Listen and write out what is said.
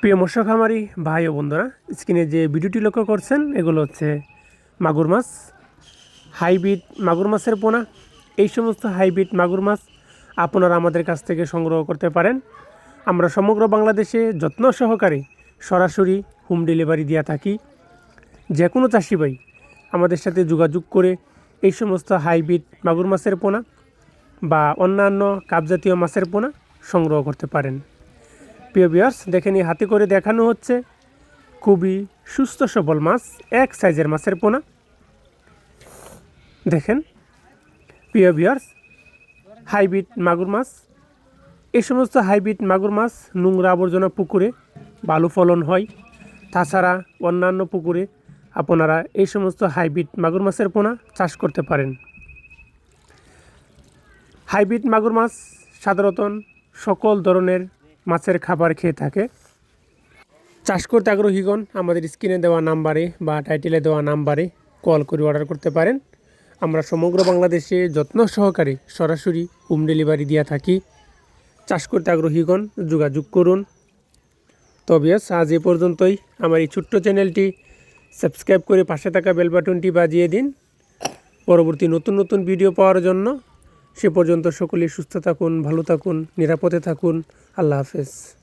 প্রিয় মৎস্য খামারি ভাই ও বন্ধুরা, স্ক্রিনে যে ভিডিওটি লক্ষ্য করছেন, এগুলো হচ্ছে মাগুর মাছ, হাইব্রিড মাগুর মাছের পোনা। এই সমস্ত হাইব্রিড মাগুর মাছ আপনারা আমাদের কাছ থেকে সংগ্রহ করতে পারেন। আমরা সমগ্র বাংলাদেশে যত্ন সহকারে সরাসরি হোম ডেলিভারি দিয়ে থাকি। যে কোনো চাষি ভাই আমাদের সাথে যোগাযোগ করে এই সমস্ত হাইব্রিড মাগুর মাছের পোনা বা অন্যান্য কাপজাতীয় মাছের পোনা সংগ্রহ করতে পারেন। প্রিয় বিয়ার্স দেখে নিয়ে হাতে করে দেখানো হচ্ছে খুবই সুস্থ সবল মাছ, এক সাইজের মাছের পোনা। দেখেন, প্রিয় বিয়ার্স হাইব্রিড মাগুর মাছ। এই সমস্ত হাইব্রিড মাগুর মাছ নোংরা আবর্জনা পুকুরে বালু ফলন হয়। তাছাড়া অন্যান্য পুকুরে আপনারা এই সমস্ত হাইব্রিড মাগুর মাছের পোনা চাষ করতে পারেন। হাইব্রিড মাগুর মাছ সাধারণত সকল ধরনের মাছের খাবার খেয়ে থাকে। চাষ করতে আগ্রহীগণ, আমাদের স্ক্রিনে দেওয়া নাম্বারে বা টাইটেলে দেওয়া নাম্বারে কল করে অর্ডার করতে পারেন। আমরা সমগ্র বাংলাদেশে যত্ন সহকারে সরাসরি হোম ডেলিভারি দিয়ে থাকি। চাষ করতে আগ্রহীগণ, যোগাযোগ করুন। তবে আজ এ পর্যন্তই। আমার এই ছোট্ট চ্যানেলটি সাবস্ক্রাইব করে পাশে থাকা বেল বাটনটি বাজিয়ে দিন। পরবর্তী নতুন নতুন ভিডিও পাওয়ার জন্য সে পর্যন্ত সকলেই সুস্থ থাকুন ভালো থাকুন নিরাপদে থাকুন। আল্লাহ হাফেজ।